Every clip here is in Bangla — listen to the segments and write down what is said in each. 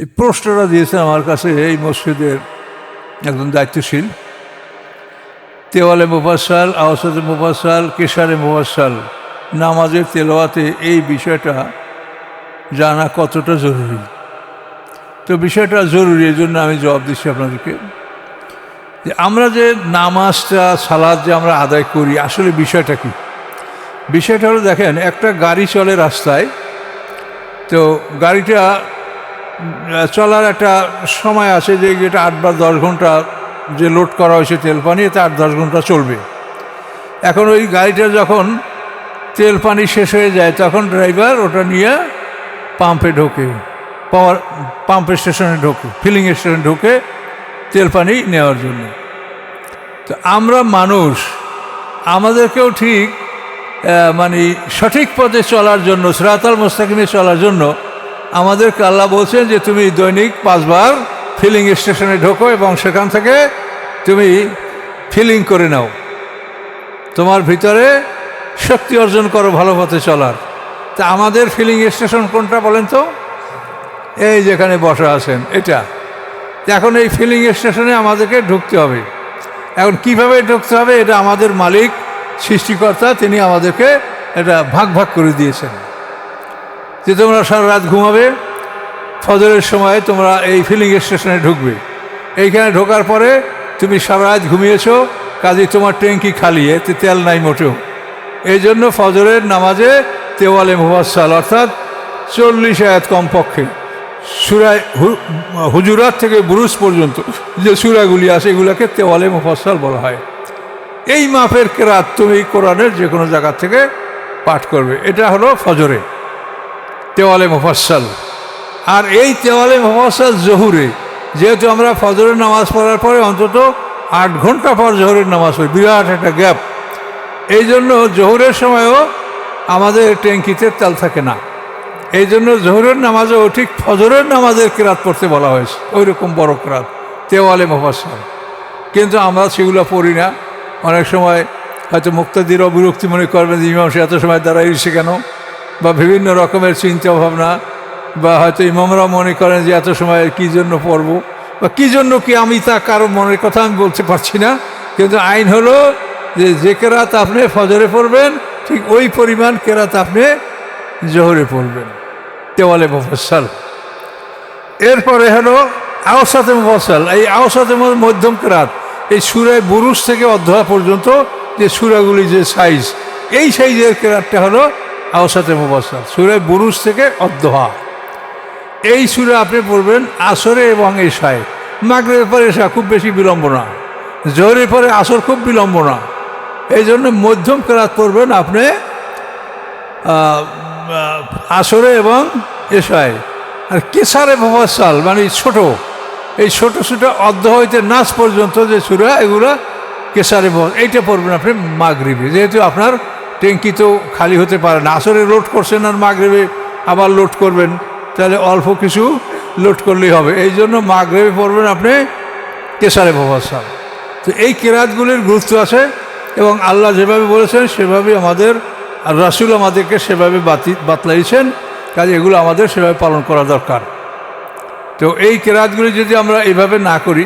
এই প্রশ্নটা দিয়েছে আমার কাছে এই মসজিদের একজন দায়িত্বশীল। তেওয়ালে মুফাসাল আওসাদে মুফাসাল কেশারে মুফাসাল নামাজের তেলোয়াতে এই বিষয়টা জানা কতটা জরুরি? তো বিষয়টা জরুরি, এই জন্য আমি জবাব দিচ্ছি আপনাদেরকে। যে আমরা যে নামাজটা, সালাদ যে আমরা আদায় করি, আসলে বিষয়টা কি? বিষয়টা হলো দেখেন, একটা গাড়ি চলে রাস্তায়, তো গাড়িটা চলার একটা সময় আছে যে এটা আট বা দশ ঘণ্টা যে লোড করা হয়েছে তেল পানি এতে আট দশ ঘণ্টা চলবে। এখন ওই গাড়িটা যখন তেল পানি শেষ হয়ে যায়, তখন ড্রাইভার ওটা নিয়ে পাম্পে ঢোকে পাওয়ার পাম্প স্টেশনে ঢোকে ফিলিং স্টেশনে ঢোকে তেল পানি নেওয়ার জন্য। তো আমরা মানুষ, আমাদেরকেও ঠিক মানে সঠিক পথে চলার জন্য, সিরাতাল মোস্তাকিমে চলার জন্য আমাদেরকে আল্লাহ বলছেন যে তুমি দৈনিক পাঁচবার ফিলিং স্টেশনে ঢোকো এবং সেখান থেকে তুমি ফিলিং করে নাও। তোমার ভিতরে শক্তি অর্জন করো ভালো পথে চলার। তা আমাদের ফিলিং স্টেশন কোনটা বলেন তো? এই যেখানে বসা আছেন, এটা। এখন এই ফিলিং স্টেশনে আমাদেরকে ঢুকতে হবে। এখন কীভাবে ঢুকতে হবে? এটা আমাদের মালিক, সৃষ্টিকর্তা, তিনি আমাদেরকে এটা ভাগ ভাগ করে দিয়েছেন। যে তোমরা সারা রাত ঘুমাবে, ফজরের সময় তোমরা এই ফিলিং স্টেশনে ঢুকবে। এইখানে ঢোকার পরে তুমি সারা রাত ঘুমিয়েছো কাজে তোমার ট্যাঙ্কি খালি, এতে তেল নাই মোটেও। এই জন্য ফজরের নামাজে তেওয়ালে মুফাসাল অর্থাৎ চল্লিশ আয়াত কমপক্ষে। সুরায় হুজুরাত থেকে বুরুজ পর্যন্ত যে সুরাগুলি আছে, এগুলোকে তেওয়ালে মুফাসাল বলা হয়। এই মাপের কেরাত তুমি কোরআনের যে কোনো জায়গা থেকে পাঠ করবে। এটা হলো ফজরে। তেওয়ালে মুফাসাল আর এই তেওয়ালে মুফাসাল জহুরে, যেহেতু আমরা ফজরের নামাজ পড়ার পরে অন্তত আট ঘণ্টা পর জোহরের নামাজ পড়ি, বিরাট একটা গ্যাপ। এই জন্য জোহরের সময়ও আমাদের ট্যাঙ্কিতে তেল থাকে না। এই জন্য জোহরের নামাজেও ঠিক ফজরের নামাজের কেরাত পড়তে বলা হয়েছে ওই রকম বড় কেরাত, তেওয়ালে মুফাসাল কিন্তু আমরা সেগুলো পড়ি না। অনেক সময় হয়তো মুক্তাদিরও বিরক্তি মনে করবেন ইমাম সাহেব এত সময় দাঁড়াইছে কেন? বা বিভিন্ন রকমের চিন্তা ভাবনা বা হয়তো ইমামরা মনে করেন যে এত সময় কী জন্য পড়ব, বা কী জন্য কি আমি তা কারও মনের কথা আমি বলতে পারছি না। কিন্তু আইন হলো যে যে কেরাত আপনি ফজরে পড়বেন, ঠিক ওই পরিমাণ কেরাত আপনি জোহরে পড়বেন। তেওয়ালে মুফাসাল এরপরে হলো আওসাতে মুফাসাল এই আওসাতে মধ্যম কেরাত, এই সুরায় বুরুজ থেকে অধ্যয়া পর্যন্ত যে সুরাগুলি যে সাইজ, এই সাইজের কেরাতটা হলো আওসাতে মুফাসাল সুরে বুরুজ থেকে অধ্যহা এই সুরে আপনি পড়বেন আসরে এবং এশায় মাগরের পরে এসা খুব বেশি বিলম্ব না। জোহরের পরে আসর খুব বিলম্ব না। এই জন্য মধ্যম কেরাত পড়বেন আপনি আসরে এবং এশায় আর কেসারে মফাসাল মানে ছোট। এই ছোট ছোট অর্ধ হইতে নাচ পর্যন্ত যে সুরা, এগুলা কেসারে এইটা পড়বেন আপনি মাগরিবে। যেহেতু আপনার ট্যাঙ্কি তো খালি হতে পারে না। আসরে লোড করছেন আর মাগরিবে আবার লোড করবেন। তাহলে অল্প কিছু লোড করলেই হবে। এই জন্য মাগরিবে পড়বেন আপনি কেসারে মফাসাল তো এই কেরাতগুলির গুরুত্ব আছে এবং আল্লাহ যেভাবে বলেছেন সেভাবে আমাদের আর রাসুল আমাদেরকে সেভাবে বাতি বাতলাইছেন। কাজে এগুলো আমাদের সেভাবে পালন করা দরকার। তো এই কেরাতগুলি যদি আমরা এইভাবে না করি,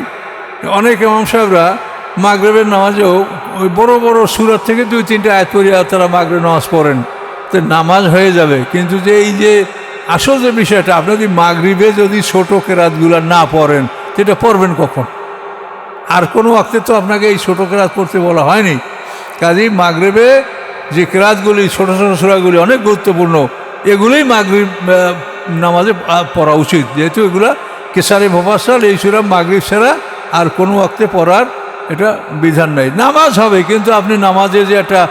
অনেক ইমাম সাহেবরা মাগরেবের নামাজেও ওই বড় বড় সুরাত থেকে দুই, তিনটে আয়াত পড়িয়া তারা মাগরে নামাজ পড়েন। তো নামাজ হয়ে যাবে। কিন্তু যে এই যে আসল যে বিষয়টা, আপনি যদি মাগরিবে যদি ছোট কেরাতগুলো না পড়েন সেটা পড়বেন কখন? আর কোনো ওয়াক্তে তো আপনাকে এই ছোটো কেরাত পড়তে বলা হয়নি। কাজেই মাগরেবে যে কেরাতগুলি, ছোটো ছোটো সুরাগুলি অনেক গুরুত্বপূর্ণ, এগুলোই মাগরিব নামাজে পড়া উচিত। যেহেতু এগুলা কেসারে ভবাসাল এই সুরা মাগরিব ছাড়া আর কোনো ওয়াক্তে পড়ার এটা বিধান নাই। নামাজ হবে, কিন্তু আপনি নামাজে যে একটা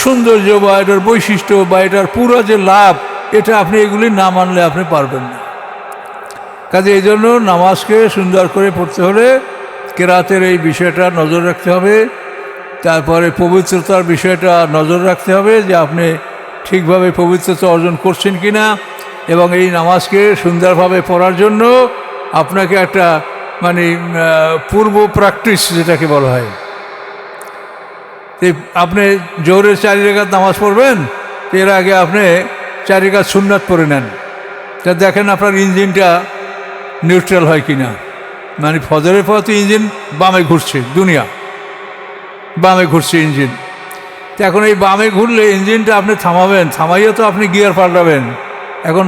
সৌন্দর্য বা এটার বৈশিষ্ট্য বা এটার পুরো যে লাভ, এটা আপনি এগুলি না মানলে আপনি পারবেন না। কাজে এই জন্য নামাজকে সুন্দর করে পড়তে হলে কেরাতের এই বিষয়টা নজর রাখতে হবে, তারপরে পবিত্রতার বিষয়টা নজর রাখতে হবে যে আপনি ঠিকভাবে পবিত্রতা অর্জন করছেন কি না এবং এই নামাজকে সুন্দরভাবে পড়ার জন্য আপনাকে একটা মানে পূর্ব প্র্যাকটিস যেটাকে বলা হয়। আপনি জোহরের চারি রেখাত নামাজ পড়বেন এর আগে আপনি চারি রেখাত সুন্নাত পড়ে নেন। তা দেখেন আপনার ইঞ্জিনটা নিউট্রাল হয় কিনা। মানে ফজরের পর তো ইঞ্জিন বামে ঘুরছে, দুনিয়া। বামে ঘুরছে ইঞ্জিন। তো এখন এই বামে ঘুরলে ইঞ্জিনটা আপনি থামাবেন, থামাইয়ে তো আপনি গিয়ার পাল্টাবেন। এখন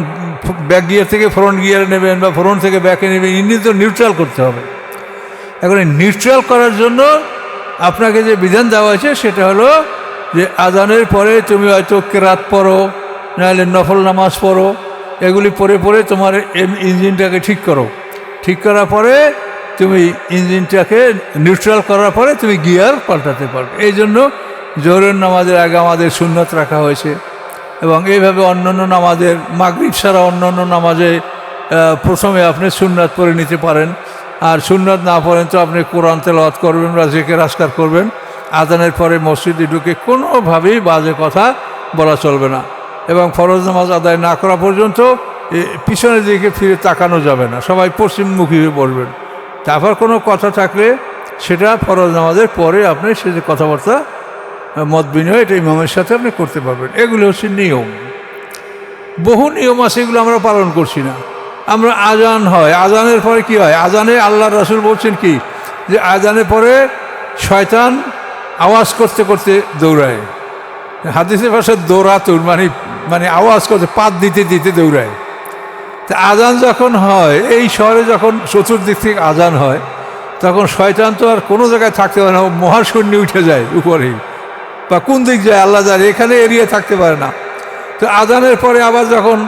ব্যাক গিয়ার থেকে ফ্রন্ট গিয়ারে নেবেন বা ফ্রন্ট থেকে ব্যাকে নেবেন ইঞ্জিন তো নিউট্রাল করতে হবে। এখন নিউট্রাল করার জন্য আপনাকে যে বিধান দেওয়া হয়েছে, সেটা হলো যে আজানের পরে তুমি হয়তো কেরাত পড়ো, নাহলে নফল নামাজ পড়ো, এগুলি পরে পরে তোমার ইঞ্জিনটাকে ঠিক করো। ঠিক করার পরে তুমি ইঞ্জিনটাকে নিউট্রাল করার পরে তুমি গিয়ার পাল্টাতে পারবে। এই জন্য জোহরের নামাজের আগে আমাদের সুন্নত রাখা হয়েছে। এবং এইভাবে অন্যান্য নামাজের, মাগরিব ছাড়া অন্যান্য নামাজে প্রথমে আপনি সুন্নাত পড়ে নিতে পারেন। আর সুন্নাত না পড়েন তো আপনি কোরআন তেলাওয়াত করবেন বা জেকে রাস্কার করবেন। আজানের পরে মসজিদে ঢুকে কোনোভাবেই বাজে কথা বলা চলবে না। এবং ফরজ নামাজ আদায় না করা পর্যন্ত পিছনের দিকে ফিরে তাকানো যাবে না। সবাই পশ্চিমমুখী হয়ে পড়বেন তারপর কোনো কথা থাকলে সেটা ফরজ নামাজের পরে আপনি সে কথাবার্তা মত বিনিময় এটা ইমামের সাথে আপনি করতে পারবেন। এগুলো হচ্ছে নিয়ম। বহু নিয়ম আছে, এগুলো আমরা পালন করছি না। আমরা আজান হয়, আজানের পরে কি হয়? আজানে আল্লাহ রসুল বলছেন কি? যে আজানের পরে শয়তান আওয়াজ করতে করতে দৌড়ায়। হাদিসের পাশে দৌড়াতুর মানে মানে আওয়াজ করতে, পাত দিতে দিতে দৌড়ায়। তা আজান যখন হয়, এই শহরে যখন চতুর্দিক থেকে আজান হয়, তখন শয়তান তো আর কোনো জায়গায় থাকতে পারে না মহাশূন্য উঠে যায় উপরেই। বা কোন দিক যায় আল্লাহ জানে, এখানে এরিয়া থাকতে পারে না। তো আজানের পরে আবার যখন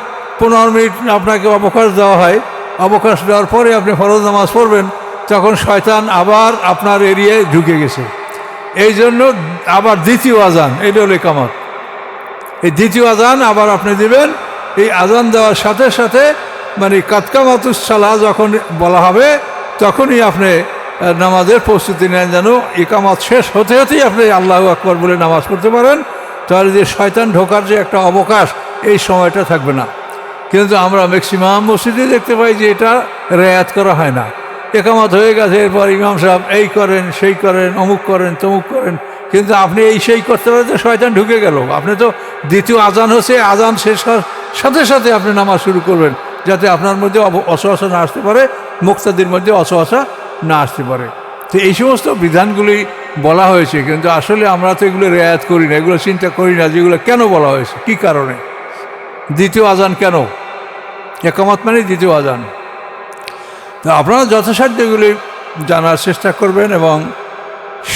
পনেরো মিনিট আপনাকে অবকাশ দেওয়া হয়, অবকাশ দেওয়ার পরে আপনি ফরজ নামাজ পড়বেন, তখন শয়তান আবার আপনার এরিয়ায় ঢুকে গেছে। এই জন্য আবার দ্বিতীয় আজান, এটা হলো কামাত এই দ্বিতীয় আজান আবার আপনি দিবেন, এই আজান দেওয়ার সাথে সাথে মানে কাতকামাতুসালা যখন বলা হবে, তখনই আপনি নামাজের প্রস্তুতি নেন যেন একামাত শেষ হতে হতেই আপনি আল্লাহ আকবর বলে নামাজ পড়তে পারেন। তাহলে যে শয়তান ঢোকার যে একটা অবকাশ, এই সময়টা থাকবে না। কিন্তু আমরা ম্যাক্সিমাম মসজিদে দেখতে পাই যে এটা রেয়াত করা হয় না। একামত হয়ে গেছে, এরপর ইমাম সাহেব এই করেন, সেই করেন, অমুক করেন, তমুক করেন। কিন্তু আপনি এই সেই করতে পারেন তো শয়তান ঢুকে গেল। আপনি তো দ্বিতীয় আজান হচ্ছে, আজান শেষ হওয়ার সাথে সাথে আপনি নামাজ শুরু করবেন, যাতে আপনার মধ্যে অসহসা না আসতে পারে, মুক্তাদির মধ্যে অসহসা না আসতে পারে। তো এই সমস্ত বিধানগুলি বলা হয়েছে, কিন্তু আসলে আমরা তো এগুলো রেয়াত করি না, এগুলো চিন্তা করি না যেগুলো কেন বলা হয়েছে, কি কারণে? দ্বিতীয় আজান কেন? একামত মানে দ্বিতীয় আজান। তো আপনারা যথাসাধ্য এগুলি জানার চেষ্টা করবেন এবং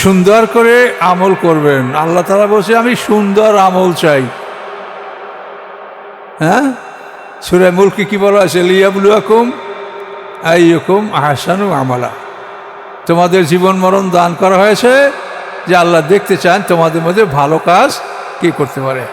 সুন্দর করে আমল করবেন। আল্লাহ তালা বলছে, আমি সুন্দর আমল চাই। হ্যাঁ? সুরে মুলকি কী বলা আছে লিয়াবুলুয়াকুম আইয়কুম আহসানু আমালা। তোমাদের জীবন মরণ দান করা হয়েছে যে আল্লাহ দেখতে চান তোমাদের মধ্যে ভালো কাজ কি করতে পারে।